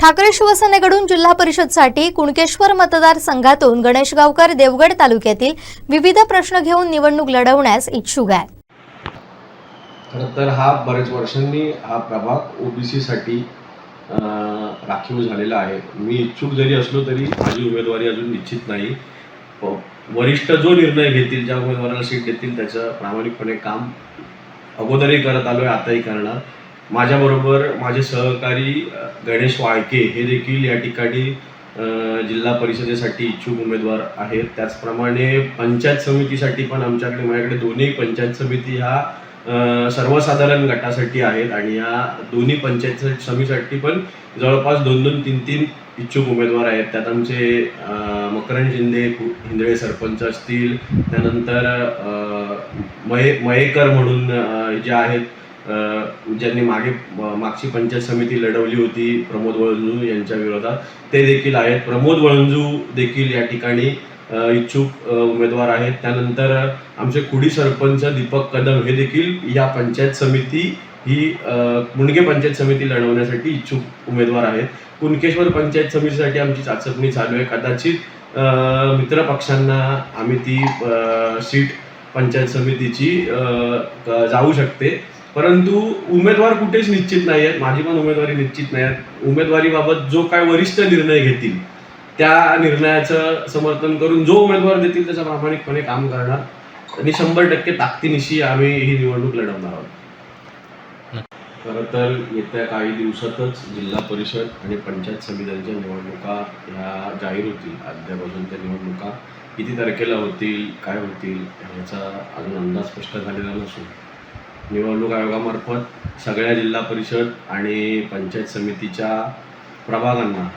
ठाकरे शिवसेनेकडून जिल्हा परिषदसाठी कुणकेश्वर मतदारसंघातून गणेश गावकर देवगड तालुक्यातील विविध प्रश्न घेऊन निवडणूक लढवण्यास इच्छुक आहे खरं तर हा बरेच वर्षांनी हा प्रभाग ओबीसीसाठी राखीव झालेला आहे. मी इच्छुक जरी असलो तरी माझी उमेदवारी अजून निश्चित नाही. प- वरिष्ठ जो निर्णय घेतील ज्या उमेदवाराला सीट देतील त्याचं प्रामाणिकपणे काम अगोदरही करत आलो आहे आताही करणार. माझ्याबरोबर माझे सहकारी गणेश वाळके हे देखील या ठिकाणी जिल्हा परिषदेसाठी इच्छुक उमेदवार आहेत. त्याचप्रमाणे पंचायत समितीसाठी पण आमच्याकडे माझ्याकडे दोन्ही पंचायत समिती ह्या सर्वसाधारण गटासाठी आहेत आणि या दोन्ही पंचायत समितीसाठी पण जवळपास दोन दोन तीन तीन इच्छुक उमेदवार आहेत. त्यात आमचे मकरंद शिंदे हिंदळे सरपंच असतील. त्यानंतर मये मयेकर म्हणून जे आहेत ज्यांनी मागे मागची पंचायत समिती लढवली होती प्रमोद वळंजू यांच्या विरोधात ते देखील आहेत. प्रमोद वळंजू देखील या ठिकाणी इच्छुक उमेदवार आहेत. त्यानंतर आमचे कुडी सरपंच दीपक कदम हे देखील या पंचायत समिती ही मुणगे मुंडगे पंचायत समिती लढवण्यासाठी इच्छुक उमेदवार आहेत. कुणकेश्वर पंचायत समितीसाठी आमची चाचपणी चालू आहे. कदाचित मित्रपक्षांना मित्र पक्षांना आम्ही ती सीट पंचायत समितीची जाऊ शकते. परंतु उमेदवार कुठेच निश्चित नाही आहेत माझी पण उमेदवारी निश्चित नाही आहेत उमेदवारीबाबत जो काय वरिष्ठ निर्णय घेतील त्या निर्णयाचं समर्थन करून जो उमेदवार देतील त्याचं प्रामाणिकपणे काम करणार. आणि शंभर टक्के ताकदीनिशी आम्ही ही निवडणूक लढवणार आहोत. खरं तर येत्या काही दिवसातच जिल्हा परिषद आणि पंचायत समित्यांच्या निवडणुका ह्या जाहीर होतील. अद्यापासूनच्या निवडणुका किती तारखेला होतील काय होतील ह्याचा अजून अंदाज स्पष्ट झालेला नसून निवडणूक आयोगामार्फत सगळ्या जिल्हा परिषद आणि पंचायत समितीच्या प्रभागांना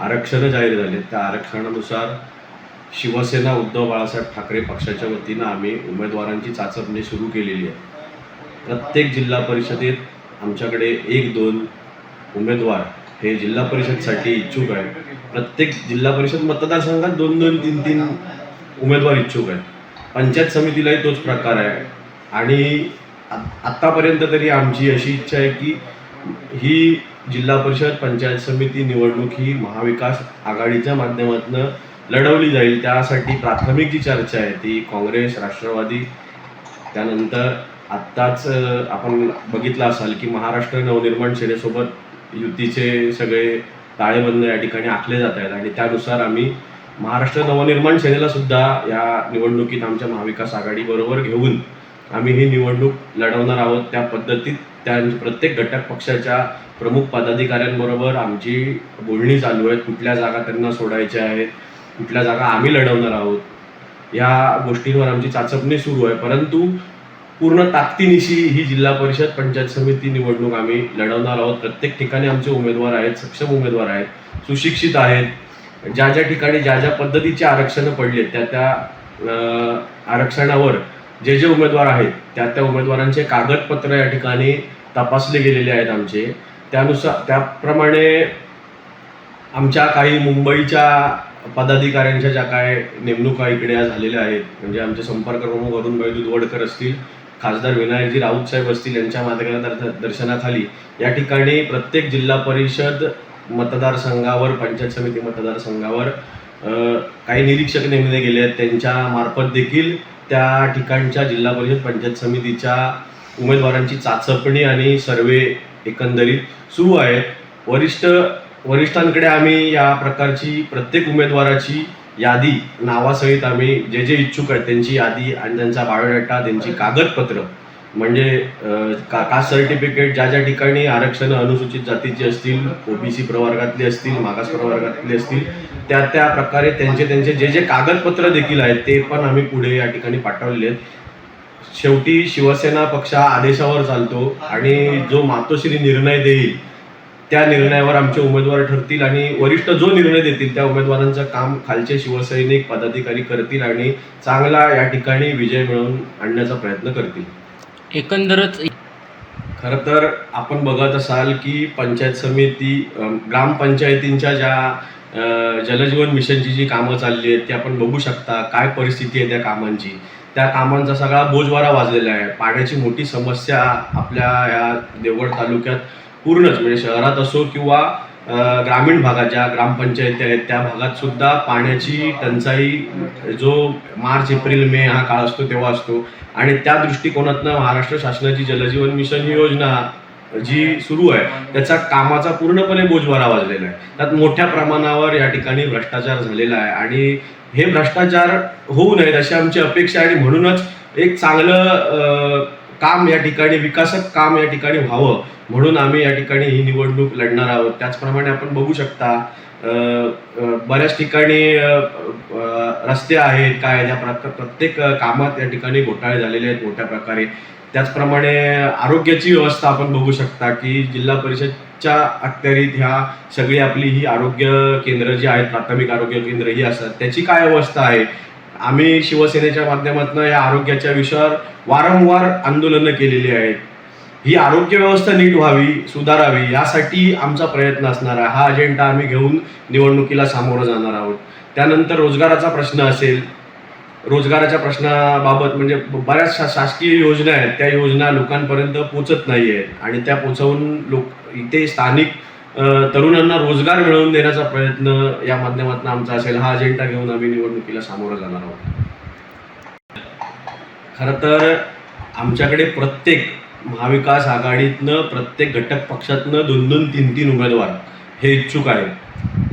आरक्षणं जाहीर झाले त्या आरक्षणानुसार शिवसेना उद्धव बाळासाहेब ठाकरे पक्षाच्या वतीनं आम्ही उमेदवारांची चाचपणी सुरू केलेली आहे. प्रत्येक जिल्हा परिषदेत आमच्याकडे एक दोन उमेदवार हे जिल्हा परिषदसाठी इच्छुक आहेत. प्रत्येक जिल्हा परिषद मतदारसंघात दोन दोन तीन तीन उमेदवार इच्छुक आहेत. पंचायत समितीलाही तोच प्रकार आहे. आणि आत्तापर्यंत तरी आमची अशी इच्छा आहे की ही जिल्हा परिषद पंचायत समिती निवडणूक ही महाविकास आघाडीच्या माध्यमातून लढवली जाईल. त्यासाठी प्राथमिक जी चर्चा आहे ती काँग्रेस राष्ट्रवादी. त्यानंतर आत्ताच आपण बघितलं असाल की महाराष्ट्र नवनिर्माण सेनेसोबत युतीचे सगळे ताळेबंद या ठिकाणी आखले जात आहेत आणि त्यानुसार आम्ही महाराष्ट्र नवनिर्माण सेनेला सुद्धा या निवडणुकीत आमच्या महाविकास आघाडीबरोबर घेऊन आम्ही ही निवडणूक लढवणार आहोत. त्या पद्धतीत त्या प्रत्येक घटक पक्षाच्या प्रमुख पदाधिकाऱ्यांबरोबर आमची बोलणी चालू आहेत कुठल्या जागा त्यांना सोडायच्या आहेत कुठल्या जागा आम्ही लढवणार आहोत या गोष्टींवर आमची चाचपणी सुरू आहे. परंतु पूर्ण ताकदीनिशी ही जिल्हा परिषद पंचायत समिती निवडणूक आम्ही लढवणार आहोत. प्रत्येक ठिकाणी आमचे उमेदवार आहेत सक्षम उमेदवार आहेत सुशिक्षित आहेत. ज्या ज्या ठिकाणी ज्या ज्या पद्धतीचे आरक्षणं पडले त्या त्या आरक्षणावर जे जे उमेदवार आहेत त्या त्या उमेदवारांचे कागदपत्र या ठिकाणी तपासले गेलेले आहेत आमचे. त्यानुसार त्याप्रमाणे आमच्या काही मुंबईच्या पदाधिकाऱ्यांच्या ज्या काय नेमणुका इकडे या झालेल्या आहेत म्हणजे आमचे संपर्क प्रमुख अरुणभाई दुधवडकर असतील खासदार विनायकजी राऊत साहेब असतील यांच्या मार्गदर्शन दर्शनाखाली या ठिकाणी प्रत्येक जिल्हा परिषद मतदारसंघावर पंचायत समिती मतदारसंघावर काही निरीक्षक नेमले गेले आहेत. त्यांच्या मार्फत देखील त्या ठिकाणच्या जिल्हा परिषद पंचायत समितीच्या उमेदवारांची चाचपणी आणि सर्वे एकंदरीत सुरू आहे. वरिष्ठ वरिष्ठांकडे आम्ही या प्रकारची प्रत्येक उमेदवाराची यादी नावासहित आम्ही जे जे इच्छुक आहेत त्यांची यादी आणि त्यांचा बायोडाटा त्यांची कागदपत्र म्हणजे का कास्ट सर्टिफिकेट ज्या ज्या ठिकाणी आरक्षण अनुसूचित जातीची असतील ओबीसी प्रवर्गातली असतील मागास प्रवर्गातली असतील त्या त्या प्रकारे त्यांचे त्यांचे जे जे कागदपत्र देखील आहेत ते पण आम्ही पुढे या ठिकाणी पाठवलेले आहेत. शेवटी शिवसेना पक्ष हा आदेशावर चालतो आणि जो मातोश्री निर्णय देईल त्या निर्णयावर आमचे उमेदवार ठरतील आणि वरिष्ठ जो निर्णय देतील त्या उमेदवारांचं काम खालचे शिवसैनिक पदाधिकारी करतील आणि चांगला या ठिकाणी विजय मिळवून आणण्याचा प्रयत्न करतील. एकंदरच खरं तर आपण बघत असाल की पंचायत समिती ग्रामपंचायतींच्या ज्या जलजीवन मिशनची जी कामं चालली आहेत ती आपण बघू शकता. काय परिस्थिती आहे त्या कामांची? त्या कामांचा सगळा बोजवारा वाजलेला आहे. पाण्याची मोठी समस्या आपल्या या देवगड तालुक्यात पूर्णच म्हणजे शहरात असो किंवा ग्रामीण भागात ज्या ग्रामपंचायती आहेत त्या भागात सुद्धा पाण्याची टंचाई जो मार्च एप्रिल मे हा काळ असतो तेव्हा असतो. आणि त्या दृष्टिकोनातनं महाराष्ट्र शासनाची जलजीवन मिशन ही योजना जी सुरू आहे त्याचा कामाचा पूर्णपणे बोजवारा वाजलेला आहे. त्यात मोठ्या प्रमाणावर या ठिकाणी भ्रष्टाचार झालेला आहे. आणि हे भ्रष्टाचार होऊ नयेत अशी आमची अपेक्षा आहे. आणि म्हणूनच एक चांगलं काम या ठिकाणी विकासक काम या ठिकाणी व्हावं. म्हणून आम्ही या ठिकाणी ही निवडणूक लढणार आहोत. त्याचप्रमाणे आपण बघू शकता बऱ्याच ठिकाणी रस्ते आहेत काय ज्या प्रत्येक कामात या ठिकाणी घोटाळे झालेले आहेत मोठ्या प्रकारे. त्याचप्रमाणे आरोग्याची व्यवस्था आपण बघू शकता की जिल्हा परिषदच्या अखत्यारीत ह्या सगळी आपली ही आरोग्य केंद्र जी आहेत प्राथमिक आरोग्य केंद्र ही असतात त्याची काय अवस्था आहे? आम्ही शिवसेनेच्या माध्यमातून या आरोग्याच्या विषयावर वारंवार आंदोलनं केलेली आहेत. ही आरोग्य व्यवस्था नीट व्हावी सुधारावी यासाठी आमचा प्रयत्न असणार आहे हा अजेंडा आम्ही घेऊन निवडणुकीला सामोरं जाणार आहोत. त्यानंतर रोजगाराचा प्रश्न असेल. रोजगाराच्या प्रश्नाबाबत म्हणजे बऱ्याच शा शासकीय योजना आहेत. त्या योजना लोकांपर्यंत पोचत नाही आहेत आणि त्या पोचवून लोक इथे स्थानिक तरुणांना रोजगार मिळवून देण्याचा प्रयत्न या माध्यमातून आमचा असेल हा अजेंडा घेऊन आम्ही निवडणुकीला सामोरं जाणार आहोत. खरं तर आमच्याकडे प्रत्येक महाविकास आघाडीतनं प्रत्येक घटक पक्षातनं दोन दोन तीन तीन उमेदवार हे इच्छुक आहेत.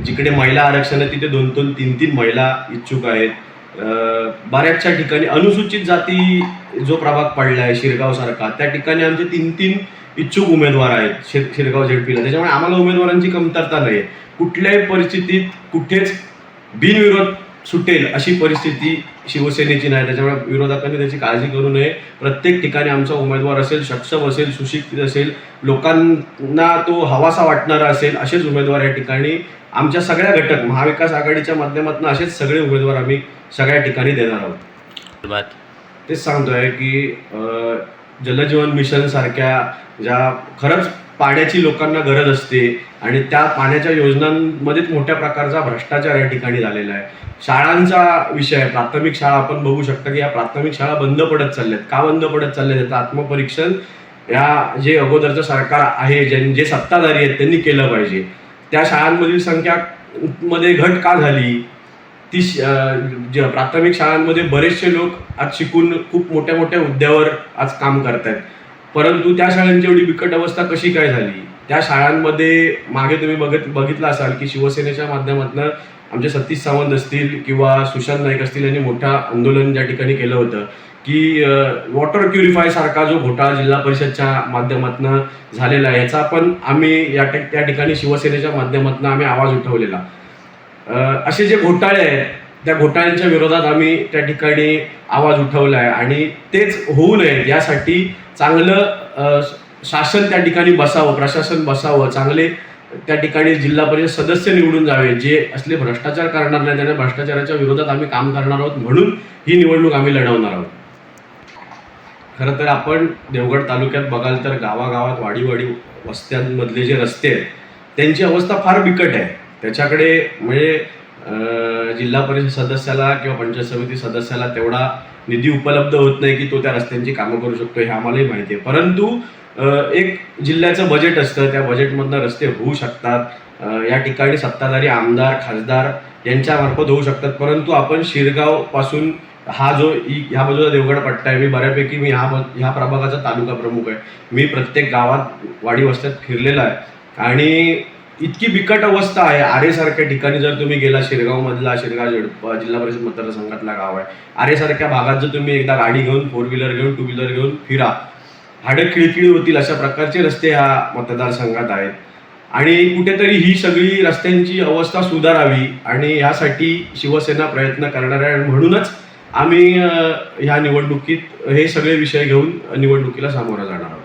जिकडे महिला आरक्षण आहे तिथे दोन दोन तीन तीन महिला इच्छुक आहेत. बऱ्याचशा ठिकाणी अनुसूचित जाती जो प्रभाग पडला आहे शिरगाव सारखा त्या ठिकाणी आमचे तीन तीन इच्छुक उमेदवार आहेत शिर शिरगाव झेडपीला. त्याच्यामुळे आम्हाला उमेदवारांची कमतरता नाही आहे कुठल्याही परिस्थितीत कुठेच बिनविरोध सुटेल अशी परिस्थिती शिवसेनेची नाही. त्याच्यामुळे विरोधकांनी त्याची काळजी करू नये. प्रत्येक ठिकाणी आमचा उमेदवार असेल सक्षम असेल सुशिक्षित असेल लोकांना तो हवासा वाटणारा असेल असेच उमेदवार या ठिकाणी आमच्या सगळ्या घटक महाविकास आघाडीच्या माध्यमातून असेच सगळे उमेदवार आम्ही सगळ्या ठिकाणी देणार आहोत. तेच सांगतोय की जलजीवन मिशन सारख्या ज्या खरंच पाण्याची लोकांना गरज असते आणि त्या पाण्याच्या योजनांमध्येच मोठ्या प्रकारचा भ्रष्टाचार या ठिकाणी झालेला आहे. शाळांचा विषय प्राथमिक शाळा आपण बघू शकता की या प्राथमिक शाळा बंद पडत चालल्यात. का बंद पडत चालल्यात याचं आत्मपरीक्षण या जे अगोदरचं सरकार आहे ज्यां जे सत्ताधारी आहेत त्यांनी केलं पाहिजे. त्या शाळांमधील संख्या मध्ये घट का झाली? ती प्राथमिक शाळांमध्ये बरेचसे लोक आज शिकून खूप मोठ्या मोठ्या हुद्द्यावर आज काम करत आहेत परंतु त्या शाळांची एवढी बिकट अवस्था कशी काय झाली? त्या शाळांमध्ये मागे तुम्ही बघत बघितलं असाल की शिवसेनेच्या माध्यमातून आमचे सतीश सावंत असतील किंवा सुशांत नाईक असतील यांनी मोठं आंदोलन ज्या ठिकाणी केलं होतं की वॉटर प्युरिफाय सारखा जो घोटाळा जिल्हा परिषदच्या माध्यमातून झालेला आहे याचा पण आम्ही या त्या ठिकाणी शिवसेनेच्या माध्यमातून आम्ही आवाज उठवलेला. असे जे घोटाळे आहेत त्या घोटाळ्यांच्या विरोधात आम्ही त्या ठिकाणी आवाज उठवला आहे. आणि तेच होऊ नये यासाठी चांगलं शासन त्या ठिकाणी बसावं प्रशासन बसावं चांगले त्या ठिकाणी जिल्हा परिषद सदस्य निवडून जावे जे असले भ्रष्टाचार करणार नाही त्यांना भ्रष्टाचाराच्या विरोधात आम्ही काम करणार आहोत म्हणून ही निवडणूक आम्ही लढवणार आहोत. खरं तर आपण देवगड तालुक्यात बघाल तर गावागावात वाडीवाडी वस्त्यांमधले जे रस्ते आहेत त्यांची अवस्था फार बिकट आहे. त्याच्याकडे म्हणजे जिल्हा परिषद सदस्याला किंवा पंचायत समिती सदस्याला तेवढा निधी उपलब्ध होत नाही की तो त्या रस्त्यांची कामं करू शकतो हे आम्हालाही माहिती आहे. परंतु एक जिल्ह्याचं बजेट असतं. त्या बजेटमधनं रस्ते होऊ शकतात. या ठिकाणी सत्ताधारी आमदार खासदार यांच्यामार्फत होऊ शकतात. परंतु आपण शिरगावपासून हा जो ई ह्या बाजूला देवगड पट्टा आहे. मी बऱ्यापैकी मी ह्या ह्या प्रभागाचा तालुका प्रमुख आहे. मी प्रत्येक गावात वाडी वस्त्यात फिरलेला आहे. आणि इतकी बिकट अवस्था आहे. आरेसारख्या ठिकाणी जर तुम्ही गेला शिरगावमधला शिरगाव जिल्हा परिषद मतदारसंघातला गाव आहे. आरेसारख्या भागात जर तुम्ही एकदा गाडी घेऊन फोर व्हीलर घेऊन टू व्हीलर घेऊन फिरा हाडं खिळखिळी होतील अशा प्रकारचे रस्ते ह्या मतदारसंघात आहेत. आणि कुठेतरी ही सगळी रस्त्यांची अवस्था सुधारावी आणि यासाठी शिवसेना प्रयत्न करणार आहे. आणि म्हणूनच आम्ही ह्या निवडणुकीत हे सगळे विषय घेऊन निवडणुकीला सामोरं जाणार आहोत.